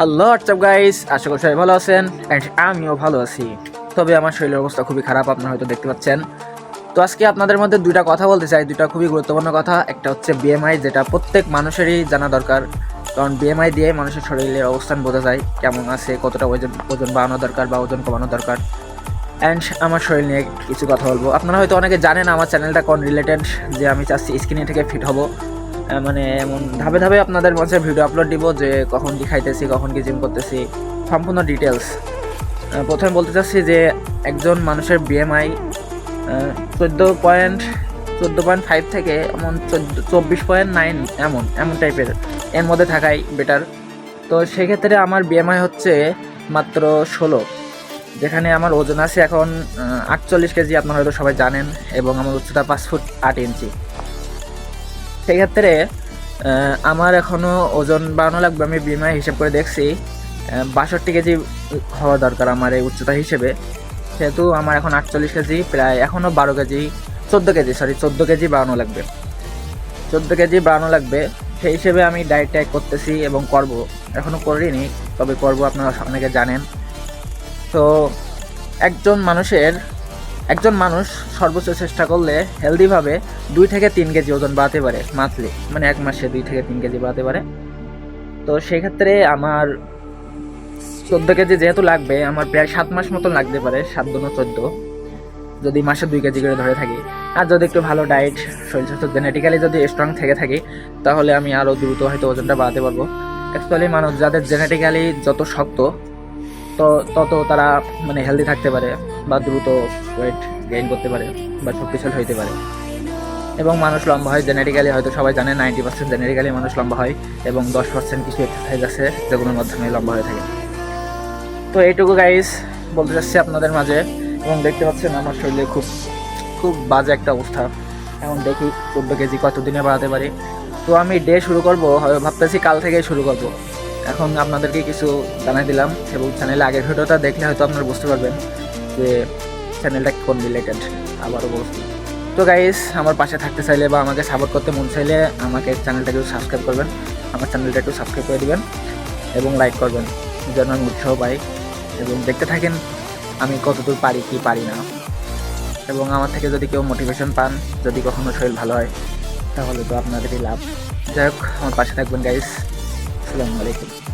Hello WhatsApp guys আশা করি সবাই ভালো আছেন অ্যান্ড আমিও ভালো আছি। তবে আমার শরীরের অবস্থা খুবই খারাপ, আপনারা হয়তো দেখতে পাচ্ছেন। তো আজকে আপনাদের মধ্যে দুইটা কথা বলতে চাই, দুইটা খুবই গুরুত্বপূর্ণ কথা। একটা হচ্ছে বিএমআই যেটা প্রত্যেক মানুষেরই জানা দরকার। কারণ বিএমআই দিয়ে মানুষের শরীরের অবস্থান বোঝা যায়, কেমন আছে, কতটা ওজন ওজন বাড়ানো দরকার বা ওজন কমানো দরকার। অ্যান্ড আমার শরীর নিয়ে কিছু কথা বলব। আপনারা হয়তো অনেকে জানেন, আমার চ্যানেলটা কোন রিলেটেড যে আমি চাচ্ছি স্কিনে থেকে ফিট হব। মানে এমন ধাপে ধাপে আপনাদের মাঝে ভিডিও আপলোড দিব যে কখন কি খাইতেছি, কখন কি জিম করতেছি, সম্পূর্ণ ডিটেলস প্রথমে বলতে চাচ্ছি যে একজন মানুষের বিএমআই চোদ্দ পয়েন্ট চোদ্দ পয়েন্ট ফাইভ থেকে এমন চোদ্দ, চব্বিশ পয়েন্ট নাইন এমন এমন টাইপের এর। মধ্যে থাকাই বেটার তো সেক্ষেত্রে আমার বিএমআই হচ্ছে মাত্র ষোলো। যেখানে আমার ওজন আছে এখন আটচল্লিশ কেজি, আপনারা হয়তো সবাই জানেন, এবং আমার উচ্চতা পাঁচ ফুট আট ইঞ্চি সেক্ষেত্রে আমার এখনও ওজন বাড়ানো লাগবে, আমি বিমায় হিসাব করে দেখছি। বাষট্টি কেজি হওয়া দরকার আমার এই উচ্চতা হিসেবে। সেহেতু আমার এখন আটচল্লিশ কেজি, প্রায় এখনও বারো কেজি, চোদ্দ কেজি সরি চোদ্দ কেজি বাড়ানো লাগবে। চোদ্দ কেজি বাড়ানো লাগবে, সেই হিসেবে আমি ডায়েট ট্যাক করতেছি এবং করব। এখনও করিনি, তবে করব, আপনারা অনেকে জানেন। তো একজন মানুষের একজন মানুষ সর্বোচ্চ চেষ্টা করলে হেলদিভাবে দুই থেকে তিন কেজি ওজন বাড়াতে পারে মান্থলি মানে এক মাসে দুই থেকে তিন কেজি বাড়াতে পারে। তো সেক্ষেত্রে আমার চোদ্দ কেজি যেহেতু লাগবে, আমার প্রায় সাত মাস মতন লাগতে পারে, সাত দুনো চোদ্দ। যদি মাসে দুই কেজি করে ধরে থাকি। আর যদি একটু ভালো ডায়েট শরীর স্বাস্থ্য জেনেটিক্যালি যদি স্ট্রং থেকে থাকি, তাহলে আমি আরও দ্রুত হয়তো ওজনটা বাড়াতে পারব। অ্যাকচুয়ালি মানুষ যাদের জেনেটিক্যালি যত শক্ত তত তারা মানে হেলদি থাকতে পারে বা দ্রুত ওয়েট গেইন করতে পারে বা শক্তিশালী হইতে পারে। এবং মানুষ লম্বা হয় জেনেটিক্যালি হয়তো সবাই জানে নাইনটি পার্সেন্ট জেনেটিক্যালি মানুষ লম্বা হয় এবং দশ পার্সেন্ট কিছু এক্সারসাইজ আছে যেগুলোর মাধ্যমে লম্বা হয়ে থাকে। তো এইটুকু গাইস বলতে চাচ্ছি আপনাদের মাঝে। এবং দেখতে পাচ্ছেন আমার শরীরে খুব খুব বাজে একটা অবস্থা। এখন দেখি চোদ্দ কেজি কতদিনে বাড়াতে পারি। তো আমি ডে শুরু করব, ভাবতেছি কাল থেকেই শুরু করব। এখন আপনাদেরকে কিছু জানাই দিলাম এবং চ্যানেলে আগের ভিডিওটা দেখলে হয়তো আপনারা বুঝতে পারবেন যে চ্যানেলটা কোন রিলেটেড আবারও বলছি। তো গাইস আমার পাশে থাকতে চাইলে বা আমাকে সাপোর্ট করতে মন চাইলে আমাকে চ্যানেলটাকে একটু সাবস্ক্রাইব করবেন। আমার চ্যানেলটা একটু সাবস্ক্রাইব করে দেবেন এবং লাইক করবেন, যেন আমি উৎসাহ পাই এবং দেখতে থাকেন আমি কতদূর পারি কি পারি না। এবং আমার থেকে যদি কেউ মোটিভেশন পান, যদি কখনো শরীর ভালো হয়, তাহলে তো আপনাদেরই লাভ। যাই হোক, আমার পাশে থাকবেন গাইস Salam alaikum.